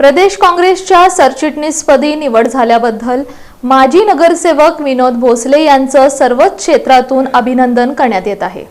प्रदेश काँग्रेसच्या सरचिटणीसपदी निवड झाल्याबद्दल माजी नगरसेवक विनोद भोसले यांचं सर्वच क्षेत्रातून अभिनंदन करण्यात येत आहे.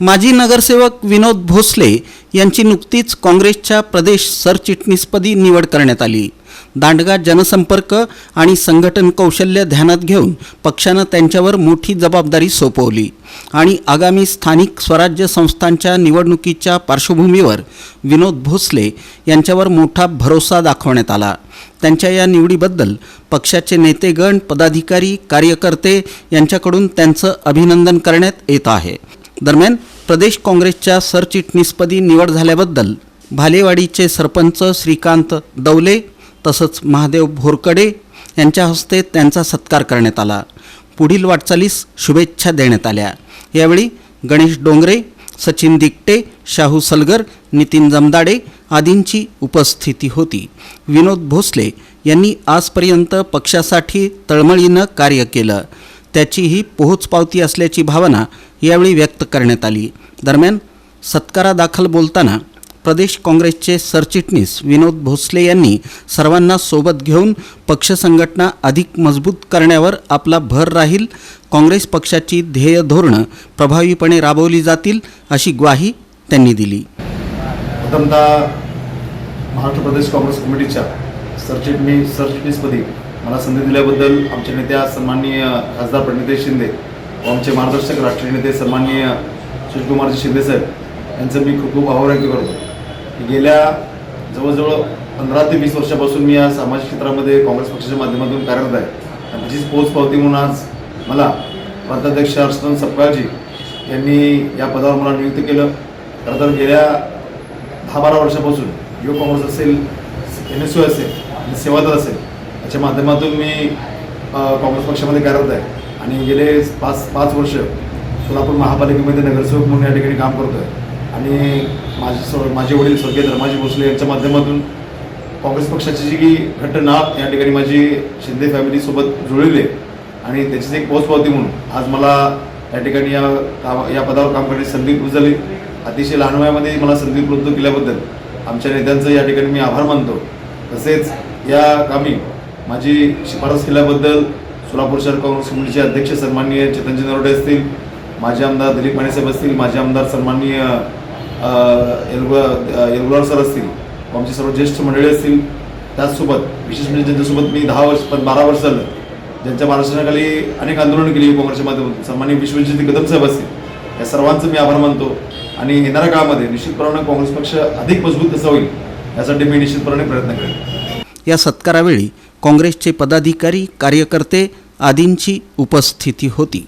माजी नगरसेवक विनोद भोसले यांची नुकतीच काँग्रेसच्या प्रदेश सरचिटणीसपदी निवड करण्यात आली. दांडगा जनसंपर्क आणि संघटन कौशल्य ध्यानात घेऊन पक्षानं त्यांच्यावर मोठी जबाबदारी सोपवली. आणि आगामी स्थानिक स्वराज्य संस्थांच्या निवडणुकीच्या पार्श्वभूमीवर विनोद भोसले यांच्यावर मोठा भरोसा दाखवण्यात आला. त्यांच्या या निवडीबद्दल पक्षाचे नेतेगण पदाधिकारी कार्यकर्ते यांच्याकडून त्यांचं अभिनंदन करण्यात येत आहे. दरम्यान प्रदेश काँग्रेसच्या सरचिटणीसपदी निवड झाल्याबद्दल भालेवाडीचे सरपंच श्रीकांत दौले तसंच महादेव भोरकडे यांच्या हस्ते त्यांचा सत्कार करण्यात आला. पुढील वाटचालीस शुभेच्छा देण्यात आल्या. यावेळी गणेश डोंगरे सचिन दिकटे शाहू सलगर नितीन जमदाडे आदींची उपस्थिती होती. विनोद भोसले यांनी आजपर्यंत पक्षासाठी तळमळीनं कार्य केलं. त्याची ही पोहोचपावती असल्याची भावना यावेळी व्यक्त करण्यात आली. दरम्यान सत्कारादाखल बोलताना प्रदेश काँग्रेसचे सरचिटणीस विनोद भोसले यांनी सर्वांना सोबत घेऊन पक्ष संघटना अधिक मजबूत करण्यावर आपला भर राहील. काँग्रेस पक्षाची ध्येय धोरणं प्रभावीपणे राबवली जातील अशी ग्वाही त्यांनी दिली. प्रथमतः महाराष्ट्र प्रदेश काँग्रेस कमिटीच्या सरचिटणीस सरचिटणीसपदी मला संधी दिल्याबद्दल आमचे नेत्या सन्माननीय खासदार प्रणितेश शिंदे व आमचे मार्गदर्शक राष्ट्रीय नेते सन्माननीय सुशीलकुमारजी शिंदे साहेब यांचं मी खूप खूप आभार व्यक्त करतो. गेल्या जवळजवळ पंधरा ते वीस वर्षापासून मी या सामाजिक क्षेत्रामध्ये काँग्रेस पक्षाच्या माध्यमातून कार्यरत आहे. आणि त्याचीच पोच पावती म्हणून आज मला प्रांताध्यक्ष हर्षवर्धन सपकाळजी यांनी या पदावर मला नियुक्त केलं. खरं तर गेल्या दहा बारा वर्षापासून युवक काँग्रेस असेल एन एस यू असेल आणि सेवादल असेल याच्या माध्यमातून मी काँग्रेस पक्षामध्ये कार्यरत आहे. आणि गेले पाच पाच वर्ष सोलापूर महापालिकेमध्ये नगरसेवक म्हणून या ठिकाणी काम करतो आहे आणि माझे स्व माझे वडील स्वर्गीय धर्माजी भोसले यांच्या माध्यमातून काँग्रेस पक्षाची जी की नाळ या ठिकाणी माझी शिंदे फॅमिलीसोबत जुळलेली आहे आणि त्याचीच एक पोचपावती म्हणून. आज मला या ठिकाणी या काम या पदावर काम करण्याची संधी उपलब्ध झाली. अतिशय लहान वयामध्ये मला संधी उपलब्ध केल्याबद्दल आमच्या नेत्यांचं या ठिकाणी मी आभार मानतो. तसेच या कामी माझी शिफारस केल्याबद्दल सोलापूर शहर काँग्रेस कमिटीचे अध्यक्ष सन्माननीय चेतनजी नरोडे असतील माजी आमदार दिलीप मानेसाहेब असतील माजी आमदार सन्माननीय येलगुलार सर असतील आमचे सर्व ज्येष्ठ मंडळी असतील त्याचसोबत विशेष म्हणजे ज्यांच्यासोबत मी दहा वर्ष पण बारा वर्ष झालं ज्यांच्या मार्गदर्शनाखाली अनेक आंदोलनं केली काँग्रेसच्या माध्यमातून. सन्मान्य विश्वजित कदम साहेब असतील या सर्वांचं मी आभार मानतो. आणि येणाऱ्या काळामध्ये निश्चितपणे काँग्रेस पक्ष अधिक मजबूत कसा होईल यासाठी मी निश्चितपणे प्रयत्न करेन. या सत्कारावेळी काँग्रेसचे पदाधिकारी कार्यकर्ते आदींची उपस्थिती होती.